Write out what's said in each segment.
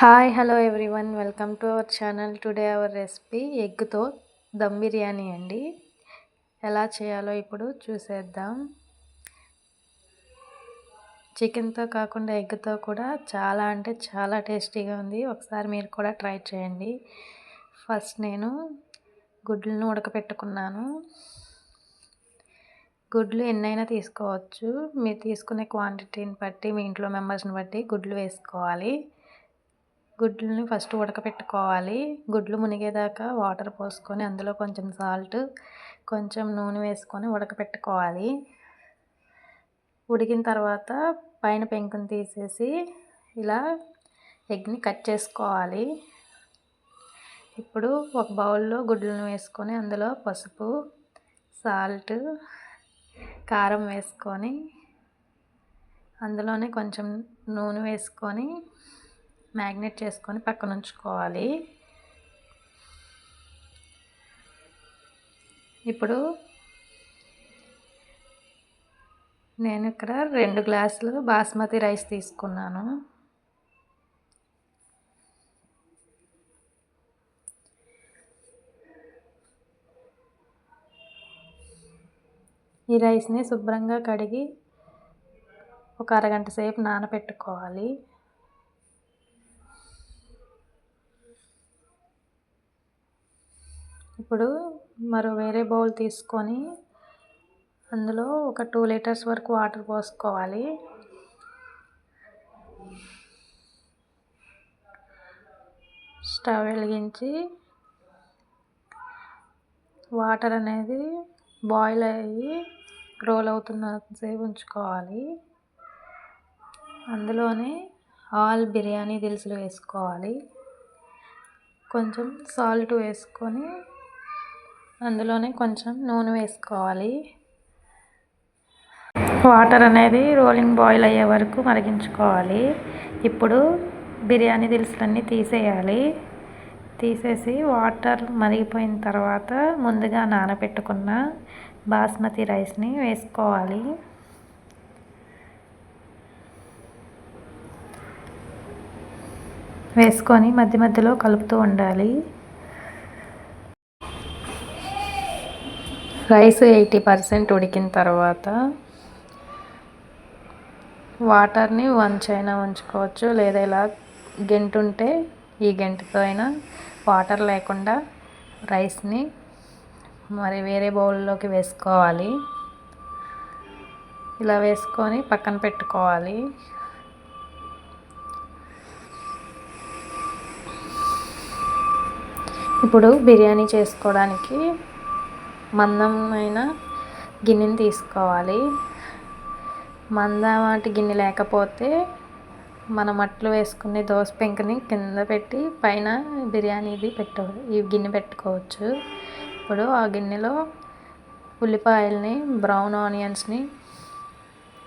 Hi hello everyone welcome to our channel today our recipe ఎగ్తో dum biryani అండి. ఎలా చేయాలో ఇప్పుడు చూసేద్దాం. చికెన్తో కాకుండా ఎగ్తో కూడా చాలా అంటే చాలా టేస్టీగా ఉంది. ఒకసారి మీరు కూడా ట్రై చేయండి. ఫస్ట్ నేను గుడ్లను ఉడకపెట్టుకున్నాను. గుడ్లు ఎన్నైనా తీసుకోవచ్చు. మీరు తీసుకునే క్వాంటిటీని బట్టి మీ ఇంట్లో మెంబర్స్ని బట్టి గుడ్లు వేసుకోవాలి. గుడ్లని ఫస్ట్ ఉడకపెట్టుకోవాలి. గుడ్లు మునిగేదాకా వాటర్ పోసుకొని అందులో కొంచెం సాల్ట్ కొంచెం నూనె వేసుకొని ఉడకపెట్టుకోవాలి. ఉడికిన తర్వాత పైన పెంకుని తీసేసి ఇలా ఎగ్ని కట్ చేసుకోవాలి. ఇప్పుడు ఒక బౌల్లో గుడ్లను వేసుకొని అందులో పసుపు సాల్ట్ కారం వేసుకొని అందులోనే కొంచెం నూనె వేసుకొని మ్యాగ్నెట్ చేసుకొని పక్కన ఉంచుకోవాలి ఇప్పుడు నేను ఇక్కడ రెండు గ్లాసులు బాస్మతి రైస్ తీసుకున్నాను. ఈ రైస్ని శుభ్రంగా కడిగి ఒక అరగంట సేపు నానబెట్టుకోవాలి ఇప్పుడు మరో వేరే బౌల్ తీసుకొని అందులో ఒక టూ లీటర్స్ వరకు వాటర్ పోసుకోవాలి. స్టవ్ వెలిగించి వాటర్ అనేది బాయిల్ అయ్యి రోల్ అవుతున్న సేపు ఉంచుకోవాలి. అందులోనే ఆల్ బిర్యానీ దినుసులు వేసుకోవాలి. కొంచెం సాల్ట్ వేసుకొని అందులోనే కొంచెం నూనె వేసుకోవాలి. వాటర్ అనేది రోలింగ్ బాయిల్ అయ్యే వరకు మరిగించుకోవాలి. ఇప్పుడు బిర్యానీ దినుసులన్నీ తీసేయాలి. తీసేసి వాటర్ మరిగిపోయిన తర్వాత ముందుగా నానబెట్టుకున్న బాస్మతి రైస్ని వేసుకోవాలి. వేసుకొని మధ్య మధ్యలో కలుపుతూ ఉండాలి. రైస్ ఎయిటీ పర్సెంట్ ఉడికిన తర్వాత వాటర్ని వంచైనా ఉంచుకోవచ్చు లేదా ఇలా గెంటు ఉంటే ఈ గెంటుతో అయినా వాటర్ లేకుండా రైస్ని మరి వేరే బౌల్లోకి వేసుకోవాలి. ఇలా వేసుకొని పక్కన పెట్టుకోవాలి. ఇప్పుడు బిర్యానీ చేసుకోవడానికి మందమైన గిన్నెని తీసుకోవాలి. మందమాటి గిన్నె లేకపోతే మనం అట్లు వేసుకునే దోశ పెంకని కింద పెట్టి పైన బిర్యానీది పెట్ట ఈ గిన్నె పెట్టుకోవచ్చు. ఇప్పుడు ఆ గిన్నెలో ఉల్లిపాయల్ని బ్రౌన్ ఆనియన్స్ని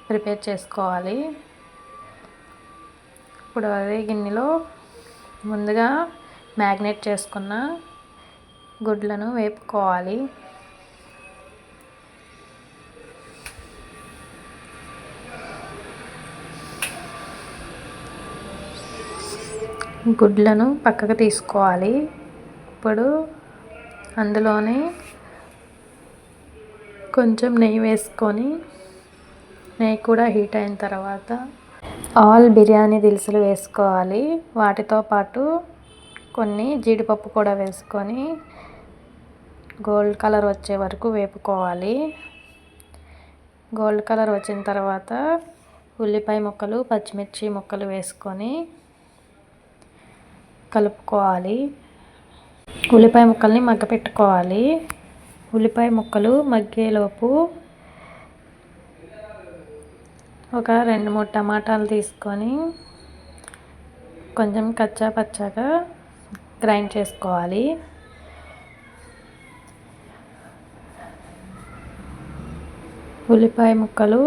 ప్రిపేర్ చేసుకోవాలి. ఇప్పుడు అదే గిన్నెలో ముందుగా మ్యాగ్నేట్ చేసుకున్న గుడ్లను వేపుకోవాలి. గుడ్లను పక్కకు తీసుకోవాలి. ఇప్పుడు అందులోనే కొంచెం నెయ్యి వేసుకొని నెయ్యి కూడా హీట్ అయిన తర్వాత ఆల్ బిర్యానీ దినుసులు వేసుకోవాలి. వాటితో పాటు కొన్ని జీడిపప్పు కూడా వేసుకొని గోల్డ్ కలర్ వచ్చే వరకు వేపుకోవాలి. గోల్డ్ కలర్ వచ్చిన తర్వాత ఉల్లిపాయ ముక్కలు పచ్చిమిర్చి ముక్కలు వేసుకొని కలుపుకోవాలి. ఉల్లిపాయ ముక్కల్ని మగ్గపెట్టుకోవాలి. ఉల్లిపాయ ముక్కలు మగ్గేలోపు ఒక రెండు మూడు టమాటాలు తీసుకొని కొంచెం కచ్చా పచ్చాగా గ్రైండ్ చేసుకోవాలి. ఉల్లిపాయ ముక్కలు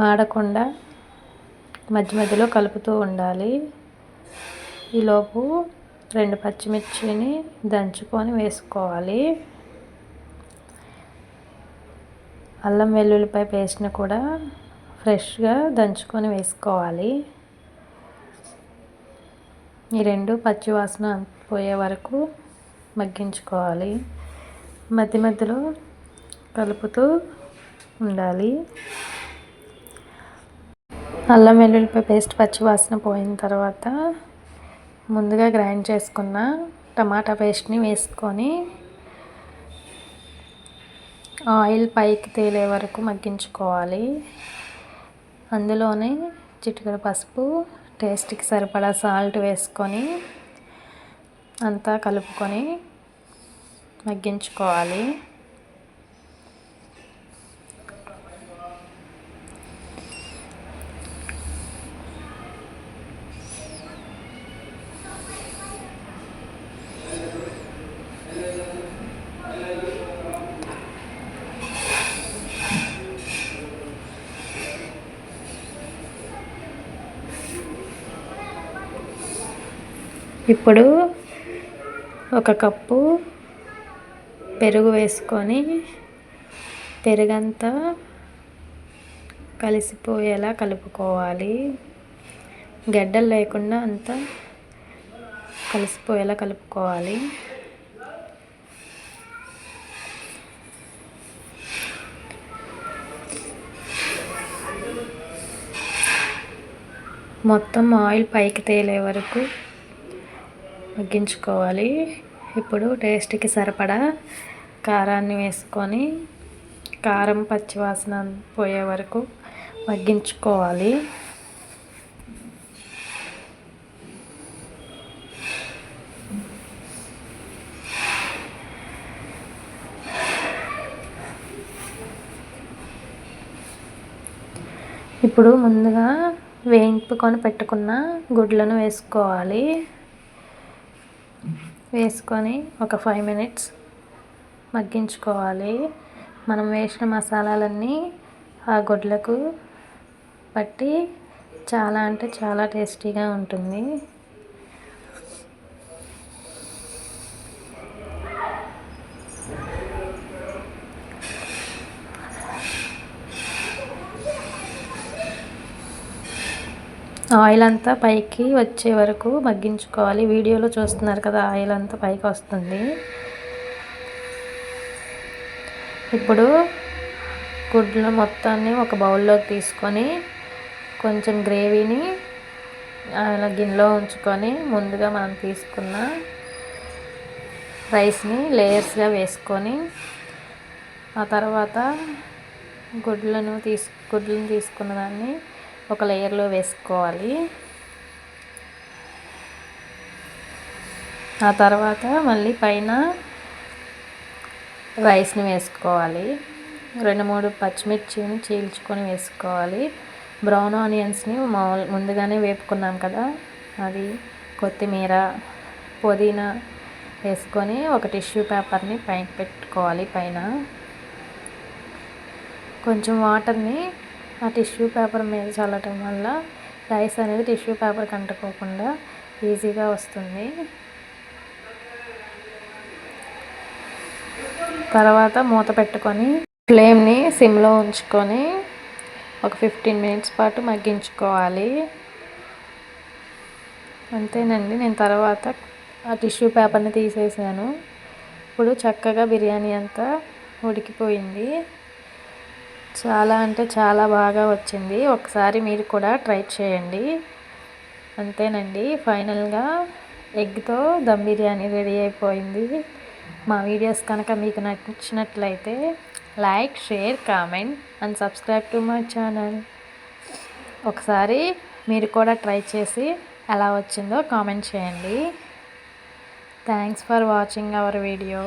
మాడకుండా మధ్య మధ్యలో కలుపుతూ ఉండాలి. ఈలోపు రెండు పచ్చిమిర్చిని దంచుకొని వేసుకోవాలి. అల్లం వెల్లుల్లిపాయ పేస్ట్ని కూడా ఫ్రెష్గా దంచుకొని వేసుకోవాలి. ఈ రెండు పచ్చివాసన పోయే వరకు మగ్గించుకోవాలి. మధ్య మధ్యలో కలుపుతూ ఉండాలి. అల్లం వెల్లుల్లిపాయ పేస్ట్ పచ్చివాసన పోయిన తర్వాత ముందుగా గ్రైండ్ చేసుకున్న టమాటా పేస్ట్ని వేసుకొని ఆయిల్ పైకి తేలే వరకు మగ్గించుకోవాలి. అందులోనే చిటికడ పసుపు టేస్ట్కి సరిపడా సాల్ట్ వేసుకొని అంతా కలుపుకొని మగ్గించుకోవాలి. ఇప్పుడు ఒక కప్పు పెరుగు వేసుకొని పెరుగంతా కలిసిపోయేలా కలుపుకోవాలి. గడ్డలు లేకుండా అంతా కలిసిపోయేలా కలుపుకోవాలి. మొత్తం ఆయిల్ పైకి తేలే వరకు మగ్గించుకోవాలి. ఇప్పుడు టేస్ట్కి సరిపడా కారాన్ని వేసుకొని కారం పచ్చివాసన పోయే వరకు మగ్గించుకోవాలి. ఇప్పుడు ముందుగా వేయింపుకొని పెట్టుకున్న గుడ్లను వేసుకోవాలి. వేసుకొని ఒక ఫైవ్ మినిట్స్ మగ్గించుకోవాలి. మనం వేసిన మసాలాలన్నీ ఆ గుడ్లకు పట్టి చాలా అంటే చాలా టేస్టీగా ఉంటుంది. ఆయిల్ అంతా పైకి వచ్చే వరకు మగ్గించుకోవాలి. వీడియోలో చూస్తున్నారు కదా ఆయిల్ అంతా పైకి వస్తుంది. ఇప్పుడు గుడ్లు మొత్తాన్ని ఒక బౌల్లోకి తీసుకొని కొంచెం గ్రేవీని అలా గిన్నెలో ఉంచుకొని ముందుగా మనం తీసుకున్న రైస్ని లేయర్స్గా వేసుకొని ఆ తర్వాత గుడ్లను తీసు గుడ్లను తీసుకున్న దాన్ని ఒక లేయర్లో వేసుకోవాలి. ఆ తర్వాత మళ్ళీ పైన రైస్ని వేసుకోవాలి. రెండు మూడు పచ్చిమిర్చిని చీల్చుకొని వేసుకోవాలి. బ్రౌన్ ఆనియన్స్ని మామూలు ముందుగానే వేపుకున్నాం కదా అది కొత్తిమీర పుదీనా వేసుకొని ఒక టిష్యూ పేపర్ని పైన పెట్టుకోవాలి పైన. కొంచెం వాటర్ని ఆ టిష్యూ పేపర్ మీద చల్లటం వల్ల రైస్ అనేది టిష్యూ పేపర్ కంటుకోకుండా ఈజీగా వస్తుంది. తర్వాత మూత పెట్టుకొని ఫ్లేమ్ని సిమ్లో ఉంచుకొని ఒక ఫిఫ్టీన్ మినిట్స్ పాటు మగ్గించుకోవాలి. అంతేనండి. నేను తర్వాత ఆ టిష్యూ పేపర్ని తీసేసాను. ఇప్పుడు చక్కగా బిర్యానీ అంతా ఉడికిపోయింది. చాలా అంటే చాలా బాగా వచ్చింది. ఒకసారి మీరు కూడా ట్రై చేయండి. అంతేనండి. ఫైనల్గా ఎగ్తో దమ్ బిర్యానీ రెడీ అయిపోయింది. మా వీడియోస్ కనుక మీకు నచ్చినట్లయితే like share comment and subscribe to my channel. ఒకసారి మీరు కూడా ట్రై చేసి ఎలా వచ్చిందో కామెంట్ చేయండి. Thanks for watching our video.